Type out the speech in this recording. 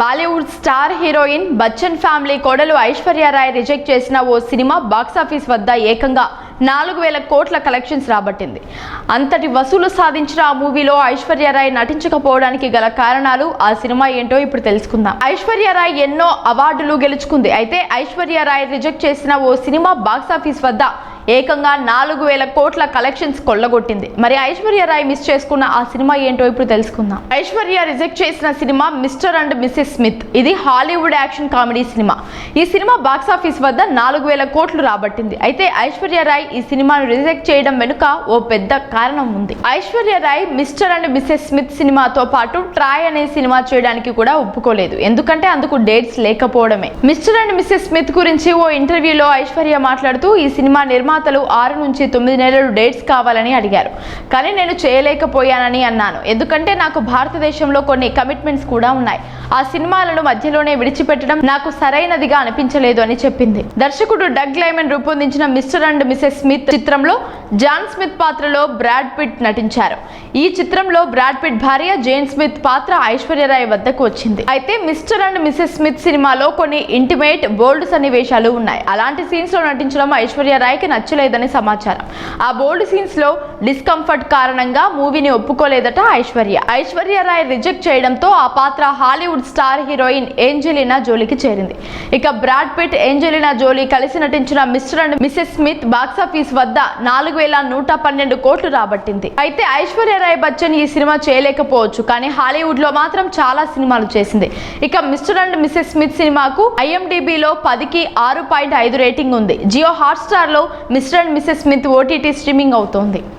Bollywood star heroine Bachchan family కోడలు Aishwarya Rai reject చేసిన ఓ cinema box office వద్ద ఏకంగా నాలుగు వేల కోట్ల కలెక్షన్స్ రాబట్టింది. అంతటి వసూలు సాధించిన ఆ మూవీలో ఐశ్వర్యారాయ్ నటించకపోవడానికి గల కారణాలు ఆ సినిమా ఏంటో ఇప్పుడు తెలుసుకుందాం. ఐశ్వర్యారాయ్ ఎన్నో అవార్డులు గెలుచుకుంది. అయితే ఐశ్వర్యారాయ్ రిజెక్ట్ చేసిన ఓ సినిమా బాక్సాఫీస్ వద్ద ఏకంగా నాలుగు వేల కోట్ల కలెక్షన్స్ కొల్లగొట్టింది. మరి ఐశ్వర్య రాయ్ మిస్ చేసుకున్న ఆ సినిమా ఏంటో ఇప్పుడు తెలుసుకుందాం. ఐశ్వర్య రిజెక్ట్ చేసిన cinema mister and missus Smith. ఇది హాలీవుడ్ యాక్షన్ కామెడీ సినిమా. ఈ సినిమా బాక్సాఫీస్ వద్ద నాలుగు వేల కోట్లు రాబట్టింది. అయితే ఐశ్వర్య రాయ్ ఈ సినిమాను రిజెక్ట్ చేయడం వెనుక ఓ పెద్ద కారణం ఉంది. Aishwarya Rai Mr and Mrs Smith సినిమాతో పాటు ట్రాయ్ అనే సినిమా చేయడానికి కూడా ఒప్పుకోలేదు. ఎందుకంటే అందుకు డేట్స్ లేకపోవడమే. మిస్టర్ అండ్ మిస్సెస్ స్మిత్ గురించి ఓ ఇంటర్వ్యూలో ఐశ్వర్య మాట్లాడుతూ ఈ సినిమా నిర్మాణ నిర్మాతలు ఆరు నుంచి తొమ్మిది నెలలు డేట్స్ కావాలని అడిగారు. కానీ నేను చేయలేకపోయానని అన్నాను. ఎందుకంటే నాకు భారతదేశంలో కొన్ని కమిట్మెంట్స్ కూడా ఉన్నాయి. ఆ సినిమాలను మధ్యలోనే విడిచిపెట్టడం నాకు సరైనదిగా అనిపించలేదు అని చెప్పింది. దర్శకుడు డగ్ లైమన్ రూపొందించిన మిస్టర్ అండ్ మిసెస్ స్మిత్ చిత్రంలో జాన్ స్మిత్ పాత్రలో బ్రాడ్ పిట్ నటించారు. ఈ చిత్రంలో బ్రాడ్ పిట్ భార్య జేన్ స్మిత్ పాత్ర ఐశ్వర్యరాయ్ వద్దకు వచ్చింది. అయితే మిస్టర్ అండ్ మిసెస్ స్మిత్ సినిమాలో కొన్ని ఇంటిమేట్ బోల్డ్ సన్నివేశాలు ఉన్నాయి. అలాంటి సీన్స్లో నటించడం ఐశ్వర్యరాయ్కి నచ్చలేదని సమాచారం. ఆ బోల్డ్ సీన్స్లో డిస్కంఫర్ట్ కారణంగా మూవీని ఒప్పుకోలేదట ఐశ్వర్య. ఐశ్వర్యరాయ్ రిజెక్ట్ చేయడంతో ఆ పాత్ర హాలీవుడ్ స్టార్ హీరోయిన్ ఏంజెలినా జోలీకి చేరింది. ఇక బ్రాడ్ పిట్ ఏంజెలినా జోలీ కలిసి నటించిన Mr and Mrs Smith box office వద్ద నాలుగు వేల నూట పన్నెండు కోట్లు రాబట్టింది. అయితే ఐశ్వర్య రాయ్ బచ్చన్ ఈ సినిమా చేయలేకపోవచ్చు కానీ హాలీవుడ్లో మాత్రం చాలా సినిమాలు చేసింది. ఇక మిస్టర్ అండ్ మిసెస్ స్మిత్ సినిమాకు ఐఎండిబిలో పదికి ఆరు పాయింట్ ఐదు రేటింగ్ ఉంది. Jio హాట్స్టార్లో Mr and Mrs Smith OTT streaming అవుతోంది.